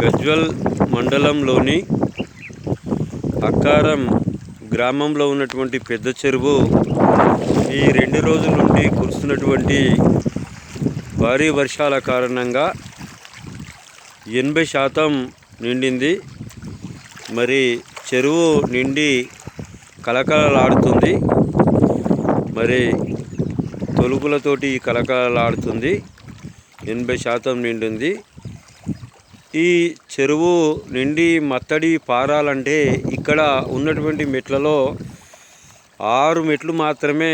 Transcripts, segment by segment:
గజ్వల్ మండలంలోని అక్కారం గ్రామంలో ఉన్నటువంటి పెద్ద చెరువు ఈ రెండు రోజుల నుండి కురుస్తున్నటువంటి భారీ వర్షాల కారణంగా ఎనభై శాతం నిండింది. మరి చెరువు నిండి కలకలలాడుతుంది మరి తొలుపులతోటి కలకలలాడుతుంది ఎనభై శాతం నిండింది. ఈ చెరువు నిండి మత్తడి పారాలంటే ఇక్కడ ఉన్నటువంటి మెట్లలో ఆరు మెట్లు మాత్రమే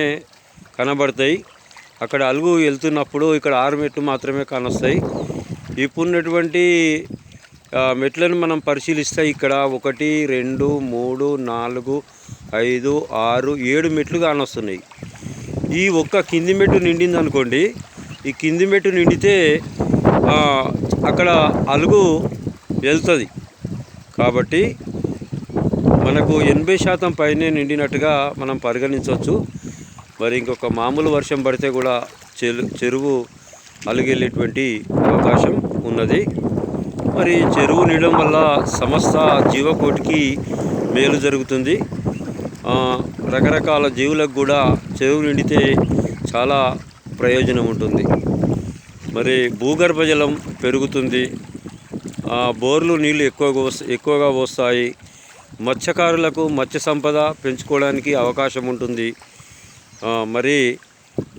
కనబడతాయి. అక్కడ అలుగు వెళ్తున్నప్పుడు ఇక్కడ ఆరు మెట్లు మాత్రమే కానొస్తాయి. ఇప్పుడున్నటువంటి మెట్లను మనం పరిశీలిస్తే ఇక్కడ ఒకటి రెండు మూడు నాలుగు ఐదు ఆరు ఏడు మెట్లు కానొస్తున్నాయి. ఈ ఒక్క కింది మెట్టు నిండింది అనుకోండి ఈ కింది మెట్టు నిండితే అక్కడ అలుగు వెళ్తుంది. కాబట్టి మనకు ఎనభై శాతం పైనే నిండినట్టుగా మనం పరిగణించవచ్చు. మరి ఇంకొక మామూలు వర్షం పడితే కూడా చెరు చెరువు అలుగెళ్ళేటువంటి అవకాశం ఉన్నది. మరి చెరువు నిండడం వల్ల సమస్త జీవకోటికి మేలు జరుగుతుంది. రకరకాల జీవులకు కూడా చెరువు నిండితే చాలా ప్రయోజనం ఉంటుంది. మరి భూగర్భ జలం పెరుగుతుంది. ఆ, బోర్లు నీళ్ళు ఎక్కువగా ఎక్కువగా వస్తాయి. మత్స్యకారులకు మత్స్య సంపద పెంచుకోవడానికి అవకాశం ఉంటుంది. మరి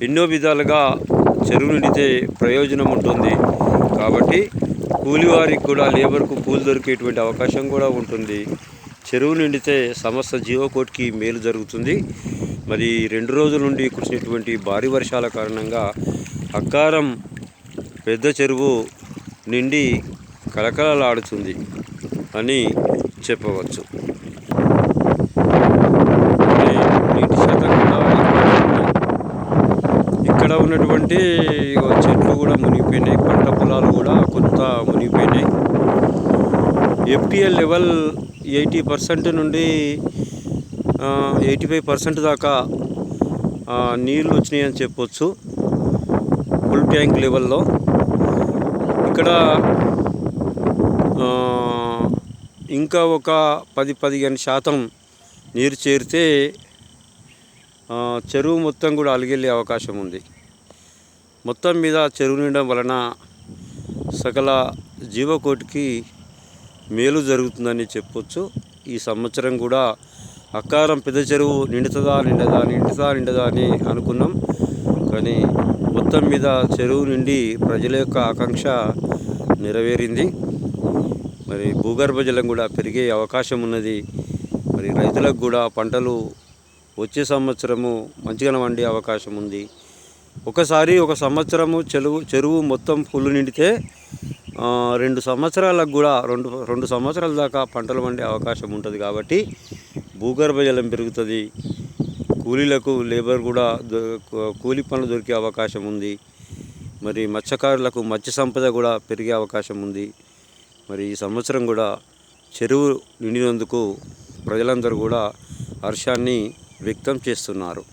ఎన్నో విధాలుగా చెరువు నిండితే ప్రయోజనం ఉంటుంది. కాబట్టి కూలివారికి కూడా లేబర్కు కూలి దొరికేటువంటి అవకాశం కూడా ఉంటుంది. చెరువు నిండితే సమస్త జీవకోటికి మేలు జరుగుతుంది. మరి రెండు రోజుల నుండి కురిసినటువంటి భారీ వర్షాల కారణంగా అక్కారం పెద్ద చెరువు నిండి కలకలలాడుతుంది అని చెప్పవచ్చు. నీటి శాతం కూడా ఇక్కడ ఉన్నటువంటి చెట్లు కూడా మునిగిపోయినాయి పంట పొలాలు కూడా కొంత మునిగిపోయినాయి. ఎఫ్టిఎల్ లెవెల్ ఎయిటీ పర్సెంట్ నుండి ఎయిటీ ఫైవ్ పర్సెంట్ దాకా నీళ్ళు వచ్చినాయి అని చెప్పొచ్చు. ఫుల్ ట్యాంక్ లెవెల్లో ఇక్కడ ఇంకా ఒక పది పదిహేను శాతం నీరు చేరితే చెరువు మొత్తం కూడా అలిగెళ్ళే అవకాశం ఉంది. మొత్తం మీద చెరువు నిండడం వలన సకల జీవకోటికి మేలు జరుగుతుందని చెప్పొచ్చు. ఈ సంవత్సరం కూడా అక్కారం పెద్ద చెరువు నిండుతుందా నిండదా నిండుతా నిండదా అని అనుకున్నాం. కానీ మొత్తం మీద చెరువు నుండి ప్రజల యొక్క ఆకాంక్ష నెరవేరింది. మరి భూగర్భ జలం కూడా పెరిగే అవకాశం ఉన్నది. మరి రైతులకు కూడా పంటలు వచ్చే సంవత్సరము మంచిగా వండే అవకాశం ఉంది. ఒకసారి ఒక సంవత్సరము చెరువు చెరువు మొత్తం ఫుల్ నిండితే రెండు సంవత్సరాలకు కూడా రెండు రెండు సంవత్సరాల దాకా పంటలు పండే అవకాశం ఉంటుంది కాబట్టి భూగర్భ జలం పెరుగుతుంది. కూలీలకు లేబర్ కూడా కూలి పనులు దొరికే అవకాశం ఉంది. మరి మత్స్యకారులకు మత్స్య సంపద కూడా పెరిగే అవకాశం ఉంది. మరి ఈ సంవత్సరం కూడా చెరువు నిండినందుకు ప్రజలందరూ కూడా హర్షాన్ని వ్యక్తం చేస్తున్నారు.